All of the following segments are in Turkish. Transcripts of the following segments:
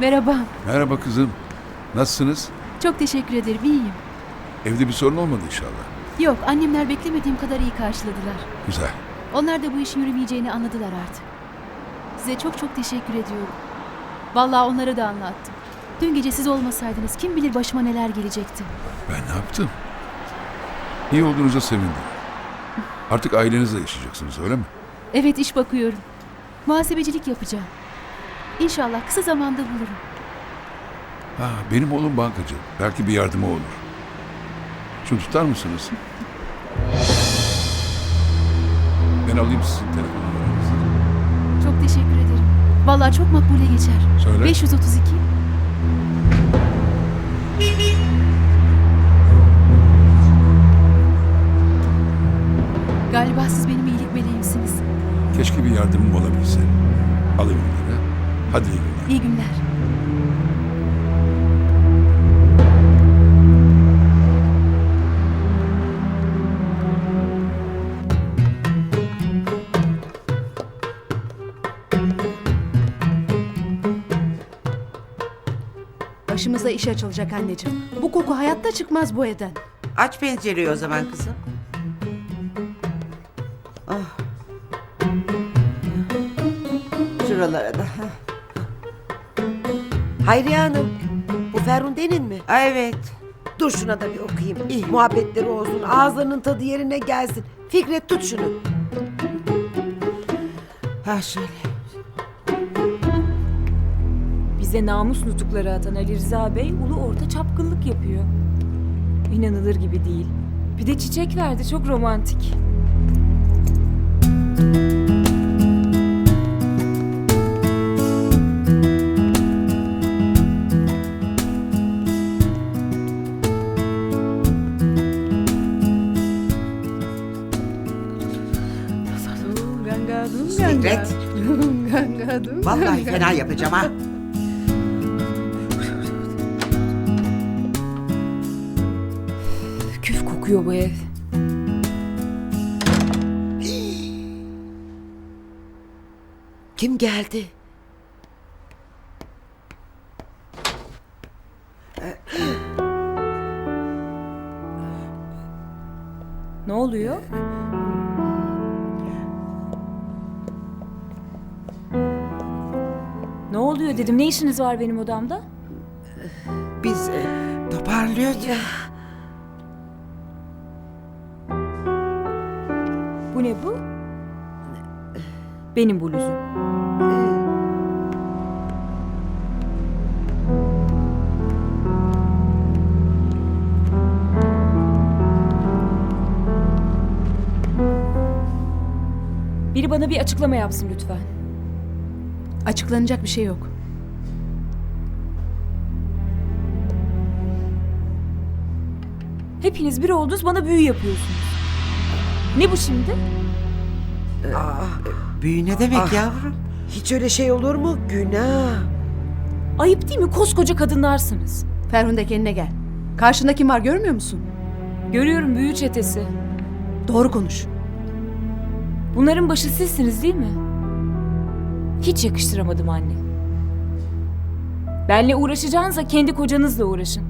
Merhaba. Merhaba kızım. Nasılsınız? Çok teşekkür ederim. İyiyim. Evde bir sorun olmadı inşallah. Yok, annemler beklemediğim kadar iyi karşıladılar. Güzel. Onlar da bu işin yürümeyeceğini anladılar artık. Size çok çok teşekkür ediyorum. Vallahi onlara da anlattım. Dün gece siz olmasaydınız kim bilir başıma neler gelecekti. Ben ne yaptım? İyi olduğunuza sevindim. Artık ailenizle yaşayacaksınız öyle mi? Evet iş bakıyorum. Muhasebecilik yapacağım. İnşallah kısa zamanda bulurum. Ha, benim oğlum bankacı. Belki bir yardımı olur. Şunu tutar mısınız? Ben alayım sizin telefon numaranızı. Çok teşekkür ederim. Vallahi çok makbule geçer. Söyle. 532 Galiba siz benim iyilik meleğimsiniz. Keşke bir yardımım olabilse. Alayım onları. Hadi iyi günler. İyi günler. Başımıza iş açılacak anneciğim. Bu koku hayatta çıkmaz bu evden. Aç pencereyi o zaman kızım. Ah. Şuralara da. heh. Hayriye Hanım, bu Ferhunde'nin mi? Evet. Dur şuna da bir okuyayım. Muhabbetleri olsun, ağızlarının tadı yerine gelsin. Fikret tut şunu. Ha şöyle. Bize namus nutukları atan Ali Rıza Bey ulu orta çapkınlık yapıyor. İnanılır gibi değil. Bir de çiçek verdi çok romantik. Vallahi fena yapacağım ha. Küf kokuyor bu ev. Kim geldi? Dedim. Ne işiniz var benim odamda? Biz e, toparlıyorduk. Bu ne bu? Benim bluzum. Biri bana bir açıklama yapsın lütfen. Açıklanacak bir şey yok. Hepiniz bir oldunuz bana büyü yapıyorsunuz. Ne bu şimdi? Büyü ne demek Ah. yavrum? Hiç öyle şey olur mu? Günah. Ayıp değil mi? Koskoca kadınlarsınız. Ferhunde kendine gel. Karşında kim var görmüyor musun? Görüyorum büyü çetesi. Doğru konuş. Bunların başı sizsiniz değil mi? Hiç yakıştıramadım anne. Benle uğraşacağınıza kendi kocanızla uğraşın.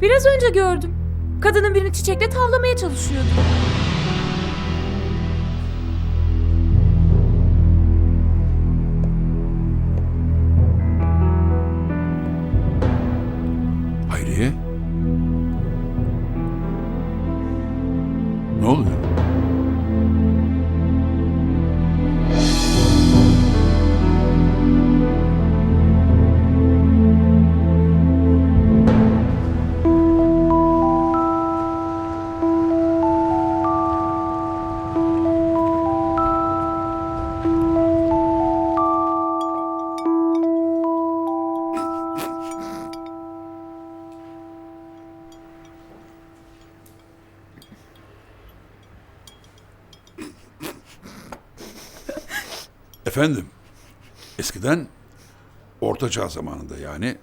Biraz önce gördüm. Kadının birini çiçekle tavlamaya çalışıyordu. Hayriye? Ne oluyor? Efendim, eskiden Orta Çağ zamanında yani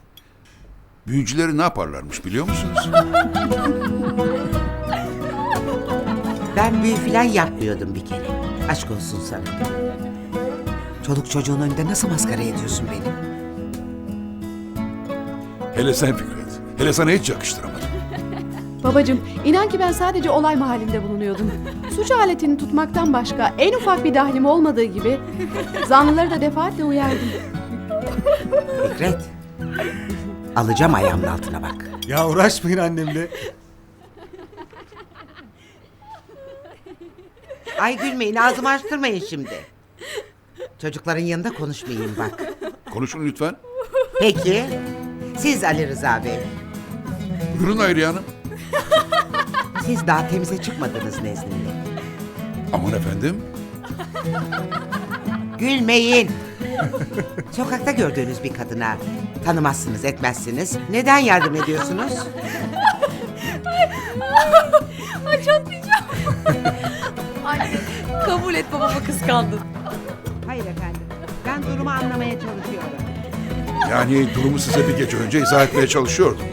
büyücüleri ne yaparlarmış biliyor musunuz? Ben büyü falan yapmıyordum bir kere. Aşk olsun sana. Çoluk çocuğun önünde nasıl maskara ediyorsun beni? Hele sen Fikret. Hele sana hiç yakıştıramadım. Babacım inan ki ben sadece olay mahallinde bulunuyordum. Suç aletini tutmaktan başka en ufak bir dahlim olmadığı gibi zanlıları da defaatle uyardım. Fikret. Alacağım ayağımın altına bak. Ya uğraşmayın annemle. Ay gülmeyin ağzımı açtırmayın şimdi. Çocukların yanında konuşmayayım bak. Konuşun lütfen. Peki. Siz Ali Rıza Bey. Buyurun Hayriye Hanım. Siz daha temize çıkmadınız nezdinde. Aman efendim. Gülmeyin. Sokakta gördüğünüz bir kadına tanımazsınız etmezsiniz. Neden yardım ediyorsunuz? Kabul et babama kıskandın. Hayır efendim. Ben durumu anlamaya çalışıyorum. Yani durumu size bir gece önce izah etmeye çalışıyordum.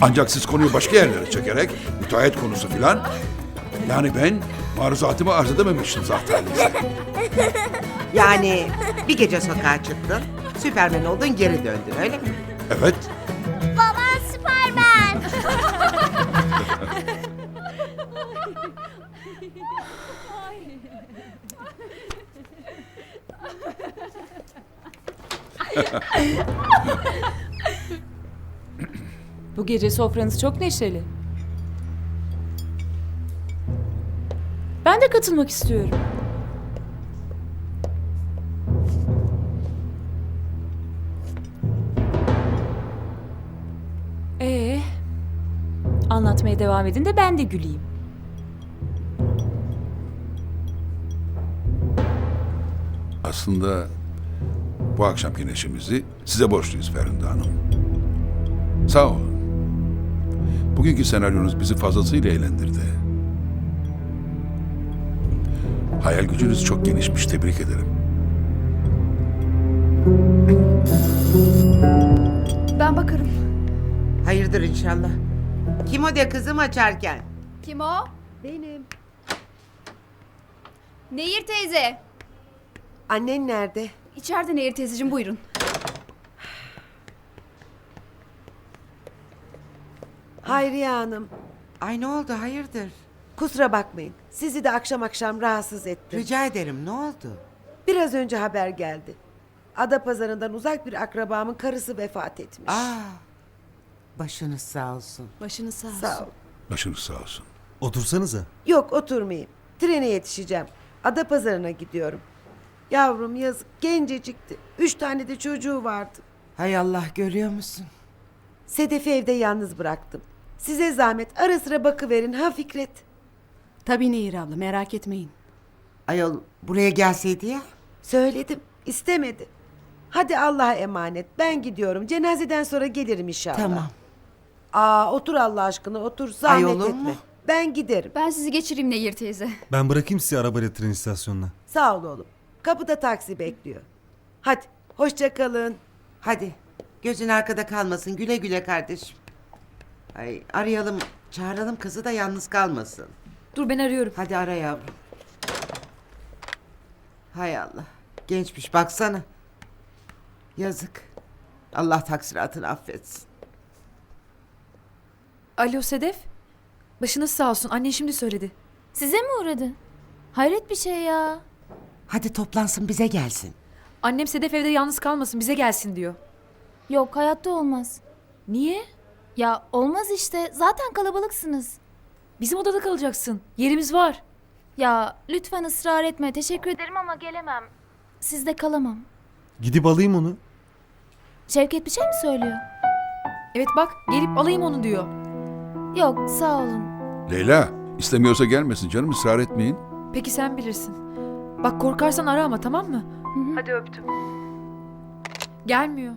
Ancak siz konuyu başka yerlere çekerek, müteahhit konusu filan... Yani ben maruzatımı arz edememiştim zaten. Yani bir gece sokağa çıktın, Süpermen oldun geri döndün öyle mi? Evet, Bu gece sofranız çok neşeli. Ben de katılmak istiyorum. Ee, anlatmaya devam edin de ben de güleyim. aslında bu akşamki neşemizi size borçluyuz Ferhunde Hanım. Sağ olun. Bugünkü senaryonuz bizi fazlasıyla eğlendirdi. Hayal gücünüz çok genişmiş, tebrik ederim. Ben bakarım. Hayırdır inşallah. Kim o de kızım açarken? Kim o? Benim. Nehir teyze. Annen nerede? İçeride Nehir teyzeciğim buyurun. Hayriye Hanım. Ay ne oldu hayırdır? Kusura bakmayın. Sizi de akşam akşam rahatsız ettim. Rica ederim ne oldu? Biraz önce haber geldi. Ada pazarından uzak bir akrabamın karısı vefat etmiş. Aa, başınız sağ olsun. Başınız sağ olsun. Sağ ol. Başınız sağ olsun. Otursanıza. Yok oturmayayım. Trene yetişeceğim. Ada pazarına gidiyorum. Yavrum yazık gencecikti. Üç tane de çocuğu vardı. Hay Allah görüyor musun? Sedef'i evde yalnız bıraktım. Size zahmet ara sıra bakıverin ha Fikret. Tabii Nehir abla merak etmeyin. Ayol buraya gelseydi ya. Söyledim istemedi. Hadi Allah'a emanet ben gidiyorum. Cenazeden sonra gelirim inşallah. Tamam. Aa otur Allah aşkına otur zahmet Ay, olur etme. mu? Ben giderim. Ben sizi geçireyim Nehir teyze. Ben bırakayım sizi arabayla tren istasyonuna. Sağ ol oğlum. Kapıda taksi bekliyor. Hadi hoşça kalın. Hadi gözün arkada kalmasın güle güle kardeşim. Ay arayalım çağıralım kızı da yalnız kalmasın. Dur ben arıyorum. Hadi ara yavrum. Hay Allah. Gençmiş baksana. Yazık. Allah taksiratını affetsin. Alo Sedef. Başınız sağ olsun. Annen şimdi söyledi. Size mi uğradı? Hayret bir şey ya. Hadi toplansın bize gelsin. Annem Sedef evde yalnız kalmasın bize gelsin diyor. Yok hayatta olmaz. Niye? Ya olmaz işte. Zaten kalabalıksınız. Bizim odada kalacaksın. Yerimiz var. Ya lütfen ısrar etme. Teşekkür ederim ama gelemem. Sizde kalamam. Gidip alayım onu. Şevket bir şey mi söylüyor? Evet bak gelip alayım onu diyor. Yok sağ olun. Leyla, istemiyorsa gelmesin canım, ısrar etmeyin. Peki sen bilirsin. Bak korkarsan ara ama tamam mı? Hadi öptüm. Gelmiyor.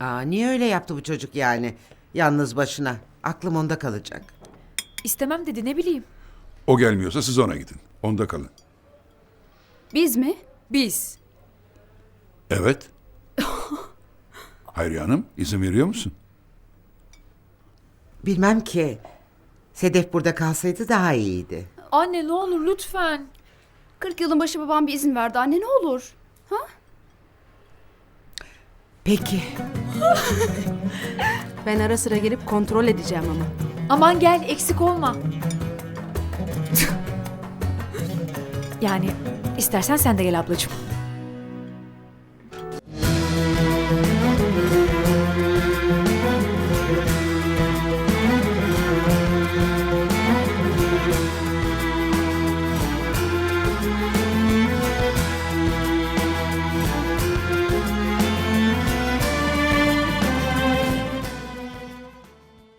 Aa niye öyle yaptı bu çocuk yani? Yalnız başına. Aklım onda kalacak. İstemem dedi ne bileyim. O gelmiyorsa siz ona gidin. Onda kalın. Biz mi? Biz. Evet. Hayriye Hanım, izin veriyor musun? Bilmem ki. Sedef burada kalsaydı daha iyiydi. Anne ne olur lütfen. 40 yılın başı babam bir izin verdi anne ne olur. Peki. Ben ara sıra gelip kontrol edeceğim ama. Aman gel eksik olma. yani istersen sen de gel ablacığım.